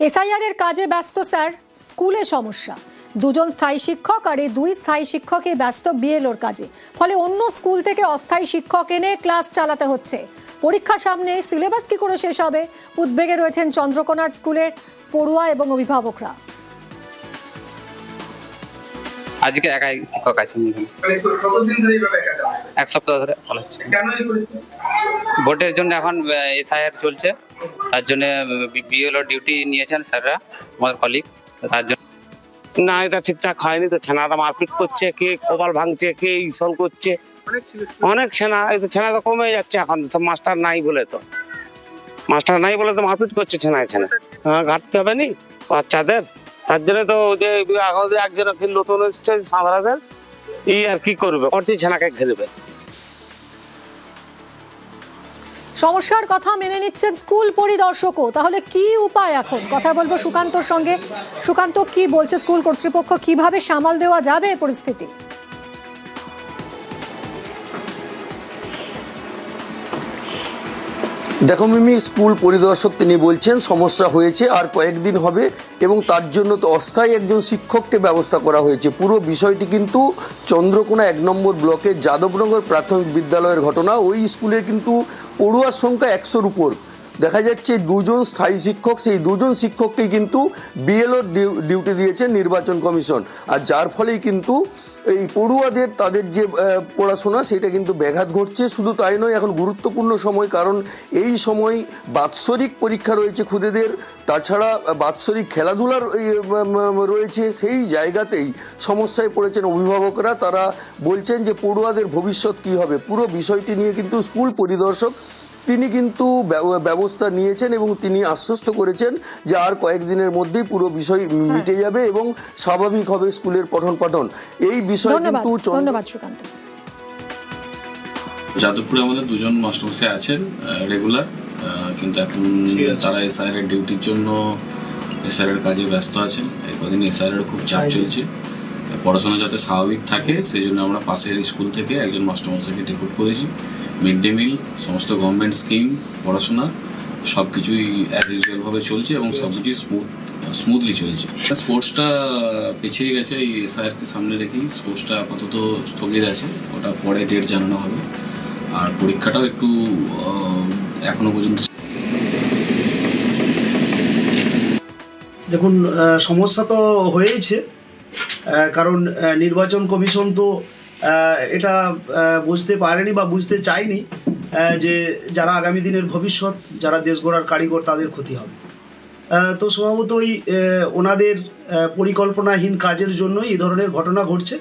SIR এর কাজে ব্যস্ত স্যার। স্কুলে সমস্যা। দুজন স্থায়ী শিক্ষক আর এই দুই স্থায়ী শিক্ষকে ব্যস্ত বিএলওর কাজে। ফলে অন্য স্কুল থেকে অস্থায়ী শিক্ষক এনে ক্লাস চালাতে হচ্ছে। পরীক্ষা সামনে সিলেবাস কি করে শেষ হবে? উদ্বেগে রয়েছেন চন্দ্রকোনার স্কুলের পড়ুয়া এবং অভিভাবকরা। আজকে একাই শিক্ষক আছেন মানে একা এক সপ্তাহ ধরে চালাচ্ছে কেন এই পরিস্থিতি? ভোটের জন্য এখন এসআইআর চলছে। তার জন্য বিএলও ডিউটি নিয়েছেন স্যাররা আমাদের কলিগ তার জন্য। না, এটা ঠিকঠাক হয়নি তো ছেনাটা মারপিট করছে, কে কপাল ভাঙছে, কে ইসন করছে। অনেক ছেনা, এই তো ছেনা তো কমে যাচ্ছে এখন সব মাস্টার নাই বলে তো। মাস্টার নাই বলে তো মারপিট করছে ছেনায় ছেনা হ্যাঁ ঘাটতে হবে নি, বাচ্চাদের। তার জন্য তো যে এখন একজন নতুন এসছে সাঁতরাদের, এই আর কি করবে? অর্থি ছেনাকে ঘেরবে। সমস্যার কথা মেনে নিচ্ছেন স্কুল পরিদর্শকও। তাহলে কি উপায় এখন? কথা বলব সুকান্তর সঙ্গে। সুকান্ত, কি বলছে স্কুল কর্তৃপক্ষ? কীভাবে সামাল দেওয়া যাবে পরিস্থিতি? দেখো মিমি, স্কুল পরিদর্শক তিনি বলছেন, সমস্যা হয়েছে, আর কয়েকদিন হবে, এবং তার জন্য তো অস্থায়ী একজন শিক্ষককে ব্যবস্থা করা হয়েছে। পুরো বিষয়টি কিন্তু চন্দ্রকোনা এক নম্বর ব্লকের যাদবনগর প্রাথমিক বিদ্যালয়ের ঘটনা। ওই স্কুলের কিন্তু পড়ুয়ার সংখ্যা একশোর উপর। দেখা যাচ্ছে দুজন স্থায়ী শিক্ষক, সেই দুজন শিক্ষককেই কিন্তু বিএলও ডিউটি দিয়েছে নির্বাচন কমিশন। আর যার ফলেই কিন্তু এই পড়ুয়াদের, তাদের যে পড়াশোনা, সেটা কিন্তু ব্যাঘাত ঘটছে। শুধু তাই নয়, এখন গুরুত্বপূর্ণ সময়, কারণ এই সময় বাৎসরিক পরীক্ষা রয়েছে খুদেদের। তাছাড়া বাৎসরিক খেলাধুলার রয়েছে। সেই জায়গাতেই সমস্যায় পড়েছেন অভিভাবকরা। তারা বলছেন যে, পড়ুয়াদের ভবিষ্যৎ কি হবে? পুরো বিষয়টি নিয়ে কিন্তু স্কুল পরিদর্শক তিনি কিন্তু ব্যব- ব্যবস্থা নিয়েছেন এবং তিনি আশ্বস্ত করেছেন যে আর কয়েকদিনের মধ্যেই পুরো বিষয় মিটে যাবে এবং স্বাভাবিক হবে স্কুলের পঠন পাঠন। এই বিষয়ে কিন্তু ধন্যবাদ সুকান্ত। যাদবপুরে আমাদের দুজন মাস্টারমশাই আছেন রেগুলার কিন্তু এখন তারা এসআইআর এর ডিউটির জন্য এসআইআর এর কাজে ব্যস্ত আছেন। এই কদিন এসআইআর এর খুব চাপ চলছে। পড়াশোনা যাতে স্বাভাবিক থাকে সেই জন্য আমরা পাশের স্কুল থেকে একজন মাস্টারমশাইকে ডেপুট করেছি। মিড ডে মিল সমস্ত গভর্নমেন্ট স্কিম পড়াশোনা সব কিছুই অ্যাজ ইউজুয়াল ভাবে চলছে এবং সব কিছুই স্মুথ স্মুথলি চলছে। স্পোর্টসটা পিছিয়ে গেছে এই এসআইআর কে সামনে রেখেই। স্পোর্টসটা আপাতত স্থগিত আছে ওটা পরে ডেট জানানো হবে। আর পরীক্ষাটাও একটু এখনও পর্যন্ত দেখুন সমস্যা তো হয়েইছে। কারণ নির্বাচন কমিশন তো এটা বুঝতে পারেনি বা বুঝতে চায়নি যে যারা আগামী দিনের ভবিষ্যৎ, যারা দেশ গড়ার কারিগর, তাদের ক্ষতি হবে। তো স্বভাবতই ওনাদের পরিকল্পনাহীন কাজের জন্যই এই ধরনের ঘটনা ঘটছে।